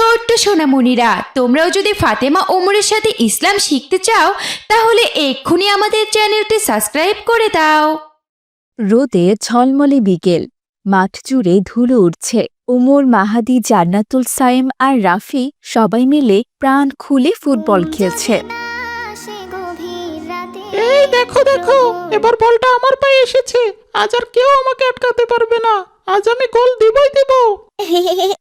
ছোট্ট সোনামণিরা তোমরাও যদি ফাতেমা ওমরের সাথে ইসলাম শিখতে চাও তাহলে এক্ষুনি আমাদের চ্যানেলটি সাবস্ক্রাইব করে দাও। রোদে ঝলমলে বিকেল মাঠ জুড়ে ধুলো উঠছে উমর মাহাদি জান্নাতুল সাইম আর রাফি সবাই মিলে প্রাণ খুলে ফুটবল খেলছে। এই দেখো দেখো এবার বলটা আমার পায়ে এসেছে। আজ আর কেউ আমাকে আটকাতে পারবে না। আজ আমি গোল দিবই দিব।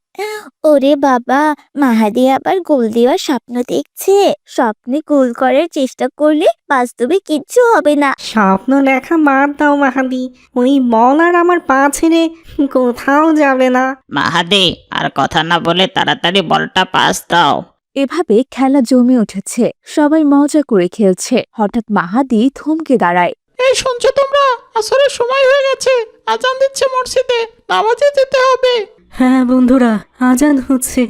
ওরে বাবা মাহাদি আবার গোল দেওয়ার স্বপ্ন দেখছে। স্বপ্নে গোল করার চেষ্টা করলে বাস্তবে কিচ্ছু হবে না। স্বপ্ন দেখা বাদ দাও মাহাদি। ওই বল আর আমার পা ছেড়ে কোথাও যাবে না। মাহাদি আর কথা না বলে তাড়াতাড়ি বলটা পাস দাও। এভাবে খেলা জমে উঠেছে। সবাই মজা করে খেলছে। হঠাৎ মাহাদি থমকে দাঁড়ায়। এই শুনছো তোমরা? আসরের সময় হয়ে গেছে। আজান দিচ্ছে মসজিদে। নামাজে যেতে হবে। হ্যাঁ বন্ধুরা আজান হচ্ছে।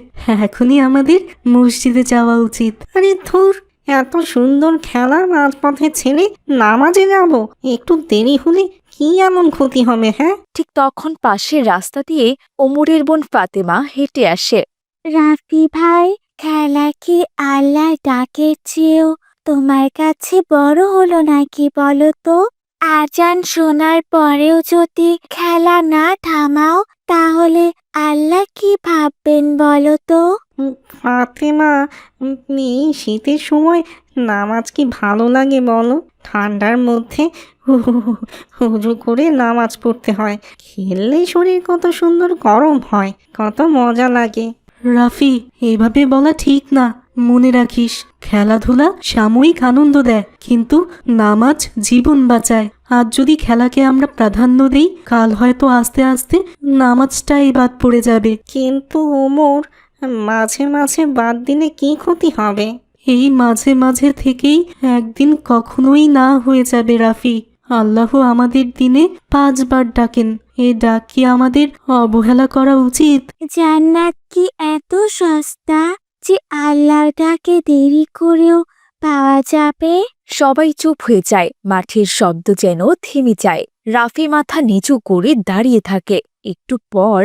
এখনই আমাদের মসজিদে যাওয়া উচিত। আরে ধুর এত সুন্দর খেলা মাঝপথে ছেড়ে নামাজে যাব। একটু দেরি হলে কি এমন ক্ষতি হবে হ্যাঁ? ঠিক তখন পাশের রাস্তা দিয়ে ওমরের বোন ফাতেমা হেঁটে আসে। রাফি ভাই খেলা কি আল্লাহ ডাকের চেয়েও তোমার কাছে বড় হলো নাকি বলো তো? আজান শোনার পরেও যদি খেলা না থামাও, তাহলে আল্লাহ কি ভাববেন বলো তো? ফাতেমা এই শীতের সময় নামাজ কি ভালো লাগে বলো? ঠান্ডার মধ্যে হুজু করে নামাজ পড়তে হয়। খেললে শরীর কত সুন্দর গরম হয়, কত মজা লাগে। রাফি এভাবে বলা ঠিক না। মনে রাখিস খেলাধুলা সাময়িক আনন্দ দেয় কিন্তু নামাজ জীবন বাঁচায়। আজ যদি খেলাকে আমরা প্রাধান্য দিই কাল হয়তো আস্তে আস্তে নামাজটাই বাদ পড়ে যাবে। কিন্তু ওমর মাঝে মাঝে বাদ দিলে কি ক্ষতি হবে? এই মাঝে মাঝে থেকেই একদিন কখনোই না হয়ে যাবে রাফি। আল্লাহ আমাদের দিনে পাঁচবার ডাকেন। এই ডাক কি আমাদের অবহেলা করা উচিত? জান্নাত কি এত সস্তা যে আল্লাহটাকে দেরি করেও পাওয়া যাবে? সবাই চুপ হয়ে যায় মাঠের শব্দ যেন থেমে যায়। রাফি মাথা নিচু করে দাঁড়িয়ে থাকে। একটু পর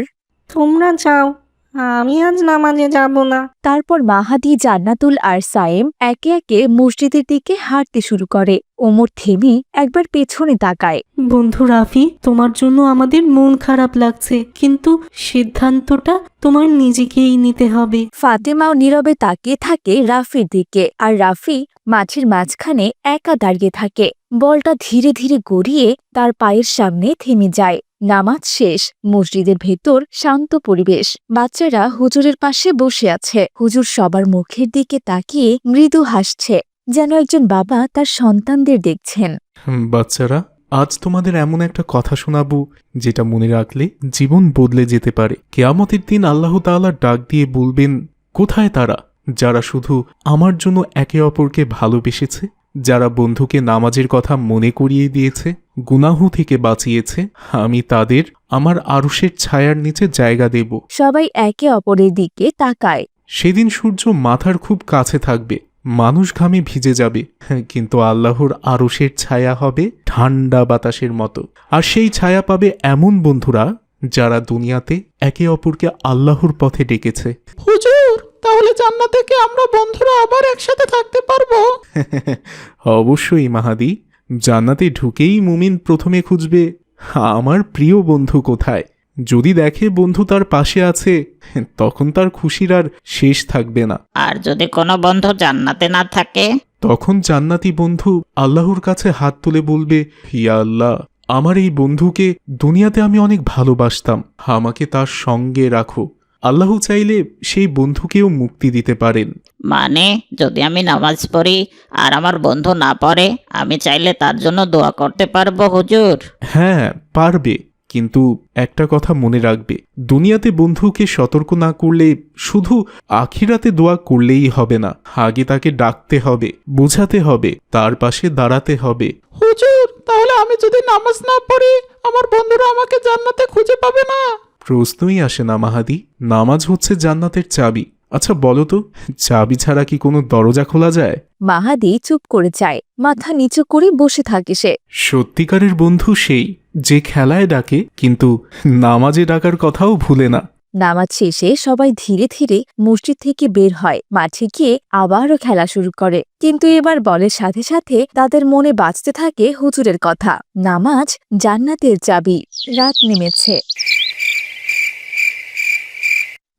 তোমরা যাও। আমি আজ নামাজে যাব না। তারপর মাহাদি জান্নাতুল আর সায়েম একে একে মসজিদের দিকে হাঁটতে শুরু করে। ওমর থেমে একবার পেছনে তাকায়। বন্ধু রাফি তোমার জন্য আমাদের মন খারাপ লাগছে কিন্তু সিদ্ধান্তটা তোমার নিজেকেই নিতে হবে। ফাতেমাও নীরবে তাকিয়ে থাকে রাফির দিকে আর রাফি মাঠের মাঝখানে একা দাঁড়িয়ে থাকে। বলটা ধীরে ধীরে গড়িয়ে তার পায়ের সামনে থেমে যায়। নামাজ শেষ, মসজিদের ভেতর শান্ত পরিবেশ। বাচ্চারা হুজুরের পাশে বসে আছে। হুজুর সবার মুখের দিকে তাকিয়ে মৃদু হাসছে, যেন একজন বাবা তার সন্তানদের দেখছেন। বাচ্চারা, আজ তোমাদের এমন একটা কথা শোনাবো, যেটা মনে রাখলে জীবন বদলে যেতে পারে। কেয়ামতের দিন আল্লাহ তাআলা ডাক দিয়ে বলবেন, কোথায় তারা, যারা শুধু আমার জন্য একে অপরকে ভালোবেসেছে? যারা বন্ধুকে নামাজের কথা মনে করিয়ে দিয়েছে গুনাহ থেকে বাঁচিয়েছে আমি তাদের আমার আরুষের ছায়ার নিচে জায়গা দেব। সবাই একে অপরের দিকে তাকায়। সেদিন সূর্য মাথার খুব কাছে থাকবে মানুষ ঘামে ভিজে যাবে কিন্তু আল্লাহর আরশের ছায়া হবে ঠান্ডা বাতাসের মতো। আর সেই ছায়া পাবে এমন বন্ধুরা যারা দুনিয়াতে একে অপরকে আল্লাহর পথে ডেকেছে। হুজুর! তাহলে জান্নাতে কি আমরা বন্ধুরা আবার একসাথে থাকতে পারব। অবশ্যই মাহাদি। জান্নাতে ঢুকেই মুমিন প্রথমে খুঁজবে আমার প্রিয় বন্ধু কোথায়? যদি দেখে বন্ধু তার পাশে আছে তখন তার খুশির আর শেষ থাকবে না। আর যদি কোনো বন্ধু জান্নাতে না থাকে? তখন জান্নাতি বন্ধু আল্লাহর কাছে হাত তুলে বলবে হিয়া আল্লাহ আমার এই বন্ধুকে দুনিয়াতে আমি অনেক ভালোবাসতাম। আমাকে তার সঙ্গে রাখো। আল্লাহ চাইলে সেই বন্ধুকেও মুক্তি দিতে পারেন। মানে যদি আমি নামাজ পড়ি আর আমার বন্ধু না পড়ে আমি চাইলে তার জন্য দোয়া করতে পারব হুজুর? হ্যাঁ পারবে। কিন্তু একটা কথা মনে রাখবে দুনিয়াতে বন্ধুকে সতর্ক না করলে শুধু আখিরাতে দোয়া করলেই হবে না আগে তাকে ডাকতে হবে বোঝাতে হবে তার পাশে দাঁড়াতে হবে। হুজুর তাহলে আমি যদি নামাজ না পড়ি আমার বন্ধুরা আমাকে জান্নাতে খুঁজে পাবে না? প্রশ্নই আসে না মাহাদি। নামাজ হচ্ছে জান্নাতের চাবি। আচ্ছা বলো তো চাবি ছাড়া কি কোনো দরজা খোলা যায়? মাহাদি চুপ করে যায়। মাথা নিচু করে বসে থাকে সে। সত্যিকারের বন্ধু সেই যে খেলায় ডাকে কিন্তু নামাজে ডাকার কথাও ভুলে না। নামাজ শেষে সবাই ধীরে ধীরে মসজিদ থেকে বের হয়। মাঠে গিয়ে আবারও খেলা শুরু করে। কিন্তু এবার বলের সাথে সাথে তাদের মনে বাঁচতে থাকে হুজুরের কথা। নামাজ জান্নাতের চাবি। রাত নেমেছে।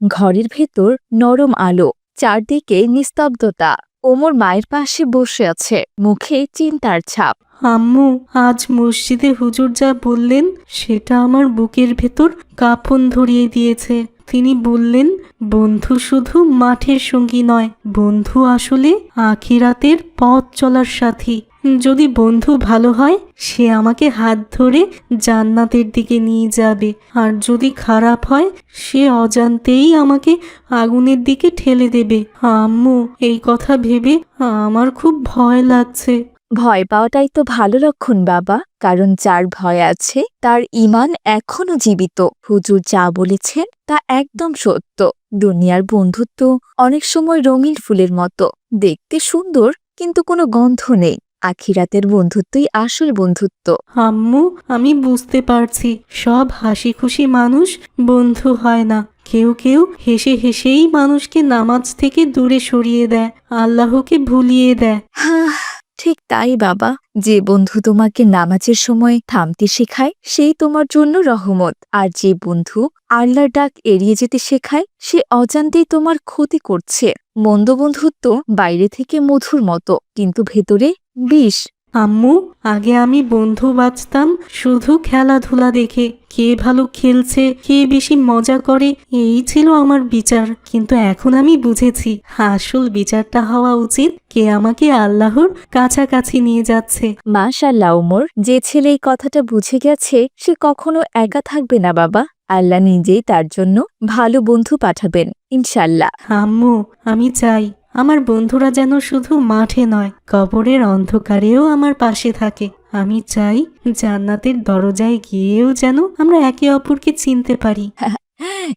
ঘরের ভেতর নরম আলো, চারদিকে নিস্তব্ধতা। ওমর মায়ের পাশে বসে আছে, মুখে চিন্তার ছাপ। আম্মু, আজ মসজিদে হুজুর যা বললেন, সেটা আমার বুকের ভেতর কাফন ধরিয়ে দিয়েছে। তিনি বললেন, বন্ধু শুধু মাঠের সঙ্গী নয়, বন্ধু আসলে আখিরাতের পথ চলার সাথী। যদি বন্ধু ভালো হয়, সে আমাকে হাত ধরে জান্নাতের দিকে নিয়ে যাবে। আর যদি খারাপ হয়, সে অজান্তেই আমাকে আগুনের দিকে ঠেলে দেবে। আম্মু, এই কথা ভেবে আমার খুব ভয় লাগছে। ভয় পাওয়াটাই তো ভালো লক্ষণ, বাবা। কারণ যার ভয় আছে, তার ইমান এখনও জীবিত। হুজুর যা বলেছেন, তা একদম সত্য। দুনিয়ার বন্ধুত্ব অনেক সময় রঙিন ফুলের মতো। দেখতে সুন্দর, কিন্তু কোনো গন্ধ নেই। আখিরাতের বন্ধুত্বই আসল বন্ধুত্ব। আম্মু আমি বুঝতে পারছি সব হাসি খুশি মানুষ বন্ধু হয় না। কেউ কেউ হেসে হেসেই মানুষকে নামাজ থেকে দূরে সরিয়ে দেয় আল্লাহকে ভুলিয়ে দেয়। হাহ, ঠিক তাই বাবা, যে বন্ধু তোমাকে নামাজের সময় থামতে শেখায়, সেই তোমার জন্য রহমত। আর যে বন্ধু আল্লাহর ডাক এড়িয়ে যেতে শেখায়, সে অজান্তেই তোমার ক্ষতি করছে। মন্দ বন্ধুত্ব বাইরে থেকে মধুর মতো, কিন্তু ভেতরে বিষ। আম্মু আগে আমি বন্ধু বাঁচতাম শুধু খেলাধুলা দেখে কে ভালো খেলছে কে বেশি মজা করে এই ছিল আমার বিচার। কিন্তু এখন আমি বুঝেছি আসল বিচারটা হওয়া উচিত কে আমাকে আল্লাহর কাছাকাছি নিয়ে যাচ্ছে। মাশাল্লাহ ওমর। যে ছেলে এই কথাটা বুঝে গেছে সে কখনো একা থাকবে না বাবা। আল্লাহ নিজেই তার জন্য ভালো বন্ধু পাঠাবেন ইনশাল্লাহ আম্মু আমি চাই আমার বন্ধুরা যেন শুধু মাঠে নয় কবরের অন্ধকারেও আমার পাশে থাকে। আমি চাই জান্নাতের দরজায় গিয়েও যেন আমরা একে অপরকে চিনতে পারি।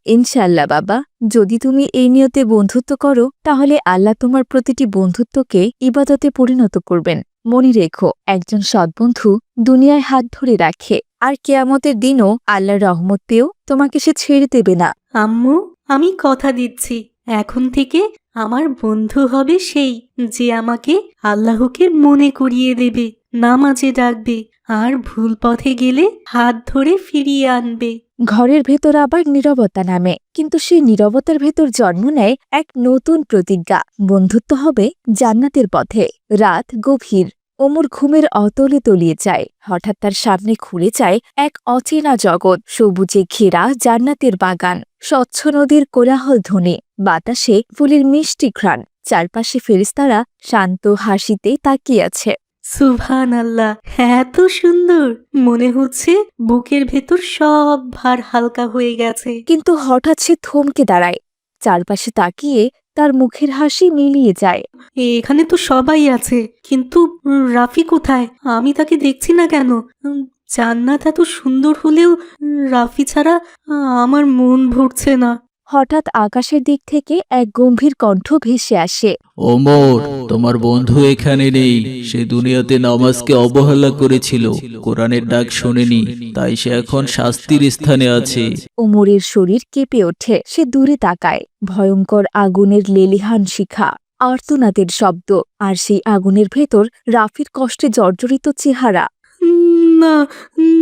ইনশাল্লাহ বাবা যদি তুমি এই নিয়তে বন্ধুত্ব করো তাহলে আল্লাহ তোমার প্রতিটি বন্ধুত্বকে ইবাদতে পরিণত করবেন। মনে রেখো একজন সৎবন্ধু দুনিয়ায় হাত ধরে রাখে আর কেয়ামতের দিনও আল্লাহর রহমত পেয়েও তোমাকে সে ছেড়ে দেবে না। আম্মু আমি কথা দিচ্ছি। এখন থেকে আমার বন্ধু হবে সেই যে আমাকে আল্লাহকে মনে করিয়ে দেবে, নামাজে ডাকবে আর ভুল পথে গেলে হাত ধরে ফিরিয়ে আনবে। ঘরের ভেতর আবার নীরবতা নামে, কিন্তু সেই নীরবতার ভেতর জন্ম নেয় এক নতুন প্রতিজ্ঞা। বন্ধুত্ব হবে জান্নাতের পথে, রাত গভীর। ওমর ঘুমের অতলে তলিয়ে যায়, হঠাৎ তার সামনে খুলে যায় এক অচেনা জগৎ, সবুজে ঘেরা জান্নাতের বাগান, স্বচ্ছ নদীর কোলাহল ধ্বনি। বাতাসে ফুলের মিষ্টি ঘ্রাণ। চারপাশে ফেরিস্তারা শান্ত হাসিতে তাকিয়ে আছে। সুভান আল্লাহ এত সুন্দর। মনে হচ্ছে বুকের ভেতর সব ভার হালকা হয়ে গেছে। কিন্তু হঠাৎ সে থমকে দাঁড়ায়। চারপাশে তাকিয়ে তার মুখের হাসি মিলিয়ে যায়। এখানে তো সবাই আছে কিন্তু রাফি কোথায়? আমি তাকে দেখছি না কেন? জান্নাত এত সুন্দর হলেও রাফি ছাড়া আমার মন ভরছে না। হঠাৎ আকাশের দিক থেকে এক গম্ভীর কণ্ঠ ভেসে আসে। ওমর তোমার বন্ধু এখানে নেই। সে দুনিয়াতে নামাজকে অবহেলা করেছিল। কোরআনের ডাক শোনেনি তাই সে এখন শাস্তির স্থানে আছে। ওমরের শরীর কেঁপে ওঠে। সে দূরে তাকায়। ভয়ঙ্কর আগুনের লেলিহান শিখা আর্তনাদের শব্দ আর সেই আগুনের ভেতর রাফির কষ্টে জর্জরিত চেহারা। না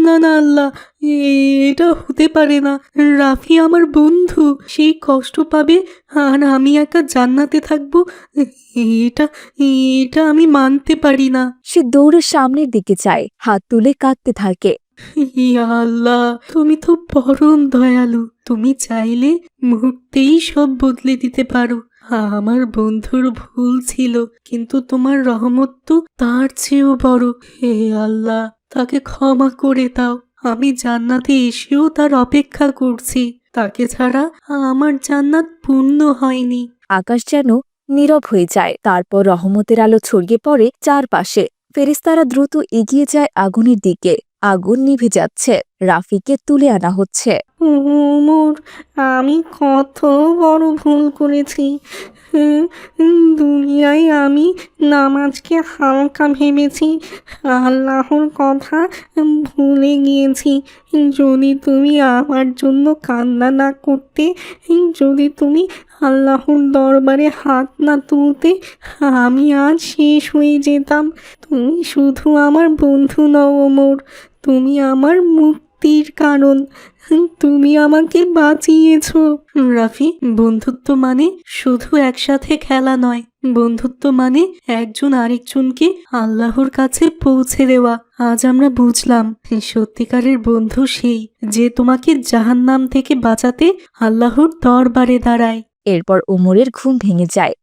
না না আল্লাহ এটা হতে পারে না। রাফি আমার বন্ধু সেই কষ্ট পাবে আর আমি একা জান্নাতে থাকব এটা এটা আমি মানতে পারি না। সে দৌড়ে সামনের দিকে যায় হাত তুলে কাঁদতে থাকে। ইয়া আল্লাহ তুমি তো পরম দয়ালু তুমি চাইলে মুহূর্তেই সব বদলে দিতে পারো। আমার বন্ধুর ভুল ছিল কিন্তু তোমার রহমত তো তার চেয়েও বড়। হে আল্লাহ। তাকে ক্ষমা করে দাও। আমি জান্নাতে এসেও তার অপেক্ষা করছি। তাকে ছাড়া আমার জান্নাত পূর্ণ হয়নি। আকাশ যেন নীরব হয়ে যায়, তারপর রহমতের আলো ছড়িয়ে পড়ে চারপাশে। ফেরিস্তারা দ্রুত এগিয়ে যায় আগুনের দিকে। আগুন নিভে যাচ্ছে। রাফিকে তুলে আনা হচ্ছে। আমি কত বড় ভুল করেছি। দুনিয়ায় আমি নামাজকে হালকা ভেবেছি, আল্লাহর কথা ভুলে গিয়েছি। যদি তুমি আমার জন্য কান্না না করতে, যদি তুমি আল্লাহর দরবারে হাত না তুলতে, আমি আজ শেষ হয়ে যেতাম। তুমি শুধু আমার বন্ধু নও ওমর তুমি আমার মুক্তির কারণ। তুমি আমাকে বাঁচিয়েছ। রাফি, বন্ধুত্ব মানে শুধু একসাথে খেলা নয়। বন্ধুত্ব মানে একজন আরেকজনকে আল্লাহর কাছে পৌঁছে দেওয়া। আজ আমরা বুঝলাম, সত্যিকারের বন্ধু সেই যে তোমাকে জাহান্নাম থেকে বাঁচাতে আল্লাহর দরবারে দাঁড়ায়। এরপর ওমরের ঘুম ভেঙে যায়।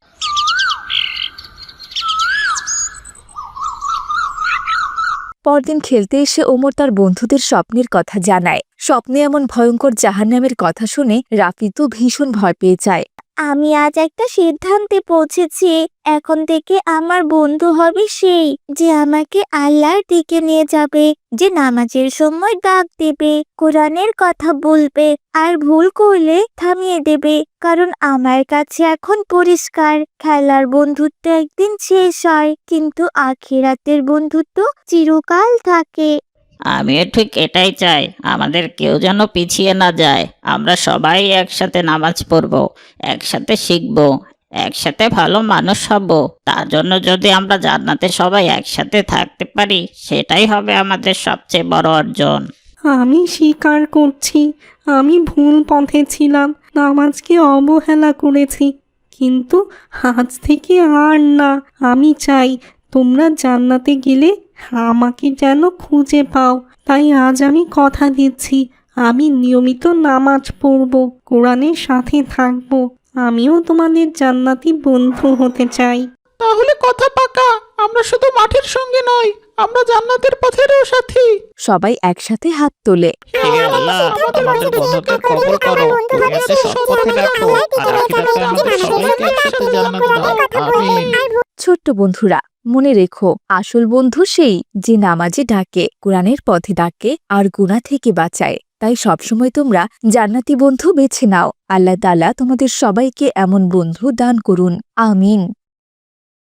পরদিন খেলতে এসে ওমর তার বন্ধুদের স্বপ্নের কথা জানায়। স্বপ্নে এমন ভয়ঙ্কর জাহান্নামের কথা শুনে রাফি তো ভীষণ ভয় পেয়ে যায়। আমি আজ একটা সিদ্ধান্তে পৌঁছেছি। এখন থেকে আমার বন্ধু হবে সেই যে আমাকে আল্লাহর দিকে নিয়ে যাবে, যে নামাজের সময় ডাক দেবে, কোরআনের কথা বলবে আর ভুল করলে থামিয়ে দেবে। কারণ আমার কাছে এখন পরিষ্কার, খেলার বন্ধুত্ব একদিন শেষ হয়, কিন্তু আখিরাতের বন্ধুত্ব চিরকাল থাকে। আমিও ঠিক এটাই চাই, আমাদের কেউ যেন পিছিয়ে না যায়। আমরা সবাই একসাথে নামাজ পড়ব, একসাথে শিখব, একসাথে ভালো মানুষ হব। তার জন্য যদি আমরা জান্নাতে সবাই একসাথে থাকতে পারি, সেটাই হবে আমাদের সবচেয়ে বড় অর্জন। আমি স্বীকার করছি, আমি ভুল পথে ছিলাম, নামাজকে অবহেলা করেছি, কিন্তু আজ থেকে আর না। আমি চাই তোমরা জান্নাতে গেলে আমাকে যেন খুঁজে পাও। তাই আজ আমি কথা দিচ্ছি। আমি নিয়মিত নামাজ পড়ব কোরআনের সাথে থাকব। আমিও তোমাদের জান্নাতি বন্ধু হতে চাই। তাহলে কথা পাকা। আমরা শুধু মাঠের সঙ্গে নয় আমরা জান্নাতের পথেরও সাথী। সবাই একসাথে হাত তোলে। হে আল্লাহ আমাদের বন্ধুকে কবুল করো। দুনিয়াতে সৎ রাখো আর আখিরাতে আমাদের সবাইকে একসাথে জান্নাত দাও আমিন। ছোট্ট বন্ধুরা মনে রেখো, আসল বন্ধু সেই যে নামাজে ডাকে, কোরআনের পথে ডাকে আর গুণা থেকে বাঁচায়। তাই সবসময় তোমরা জান্নাতি বন্ধু বেছে নাও। আল্লাহ তালা তোমাদের সবাইকে এমন বন্ধু দান করুন। আমিন।